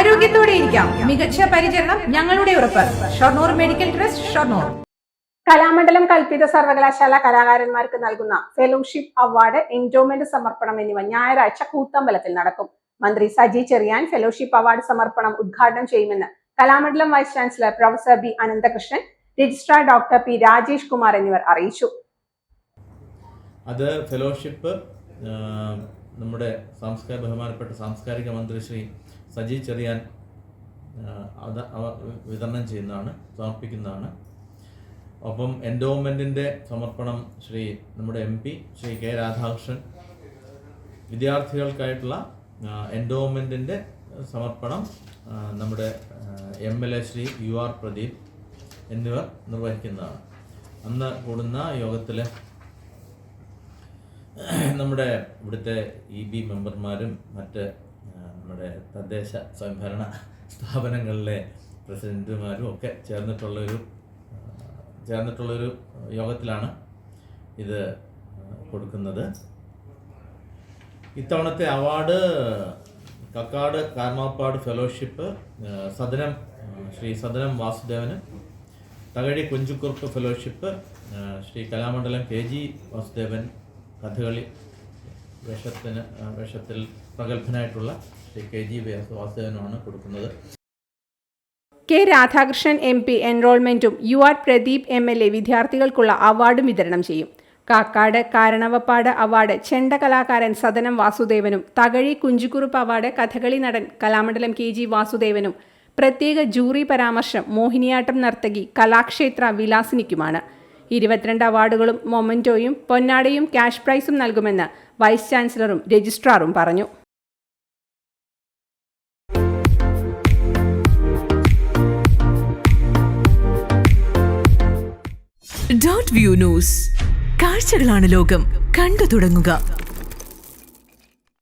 ആരോഗ്യത്തോടെ ഇരിക്കാം. മികച്ച പരിചരണം ഞങ്ങളുടെ ഉറപ്പ്. Shoranur medical trust Shoranur. Kalamandalam കൽപ്പിത സർവകലാശാല കലാകാരന്മാർക്ക് നൽകുന്ന ഫെലോഷിപ്പ് അവാർഡ് എൻഡോമെന്റ് സമർപ്പണം എന്നിവ ഞായറാഴ്ച കൂത്തമ്പലത്തിൽ നടക്കും. മന്ത്രി സജി ചെറിയാൻ ഫെലോഷിപ്പ് അവാർഡ് സമർപ്പണം ഉദ്ഘാടനം ചെയ്യുമെന്ന് Kalamandalam vice chancellor professor B Ananthakrishnan registrar doctor P Rajesh Kumar എന്നിവർ അറിയിച്ചു. അത് ഫെലോഷിപ്പ് നമ്മുടെ സാംസ്കാരിക ബഹുമാനപ്പെട്ട സാംസ്കാരിക മന്ത്രി ശ്രീ സജി ചെറിയാൻ അത് വിതരണം ചെയ്യുന്നതാണ് സമർപ്പിക്കുന്നതാണ്. ഒപ്പം എൻഡോമെന്റിന്റെ സമർപ്പണം ശ്രീ നമ്മുടെ M P Shri K Radhakrishnan വിദ്യാർത്ഥികൾക്കായിട്ടുള്ള എൻഡോമെന്റിന്റെ സമർപ്പണം നമ്മുടെ M L A Shri U R Pradeep എന്നിവർ നിർവഹിക്കുന്നതാണ്. അന്ന് കൂടുന്ന യോഗത്തിൽ നമ്മുടെ ഇവിടുത്തെ ഇ ബി മെമ്പർമാരും മറ്റ് നമ്മുടെ തദ്ദേശ സ്വയംഭരണ സ്ഥാപനങ്ങളിലെ പ്രസിഡന്റുമാരും ഒക്കെ ചേർന്നിട്ടുള്ളൊരു ചേർന്നിട്ടുള്ളൊരു യോഗത്തിലാണ് ഇത് കൊടുക്കുന്നത്. ഇത്തവണത്തെ award Kakkad കാർമാപ്പാട് fellowship Sadanam Shri Sadanam Vasudevan Thakazhi Kunchukurup fellowship Shri Kalamandalam K G Vasudevan Kathakali വേഷത്തിന് വേഷത്തിൽ പ്രഗത്ഭനായിട്ടുള്ള ശ്രീ കെ ജി വാസുദേവനുമാണ് കൊടുക്കുന്നത്. K Radhakrishnan M P എൻറോൾമെന്റും U R Pradeep M L A വിദ്യാർത്ഥികൾക്കുള്ള അവാർഡും വിതരണം ചെയ്യും. കാക്കാട് കാരണവപ്പാട് അവാർഡ് ചെണ്ട കലാകാരൻ സദനം വാസുദേവനും തകഴി കുഞ്ചുകുറുപ്പ് അവാർഡ് കഥകളി നടൻ കലാമണ്ഡലം കെ ജി വാസുദേവനും പ്രത്യേക ജൂറി പരാമർശം മോഹിനിയാട്ടം നർത്തകി കലാക്ഷേത്ര വിലാസിനിക്കുമാണ്. ഇരുപത്തിരണ്ട് അവാർഡുകളും മൊമെന്റോയും പൊന്നാടയും ക്യാഷ് പ്രൈസും നൽകുമെന്ന് വൈസ് ചാൻസലറും രജിസ്ട്രാറും പറഞ്ഞു. Dot view news. കാഴ്ചകളാണ് ലോകം. കണ്ടു തുടങ്ങുക.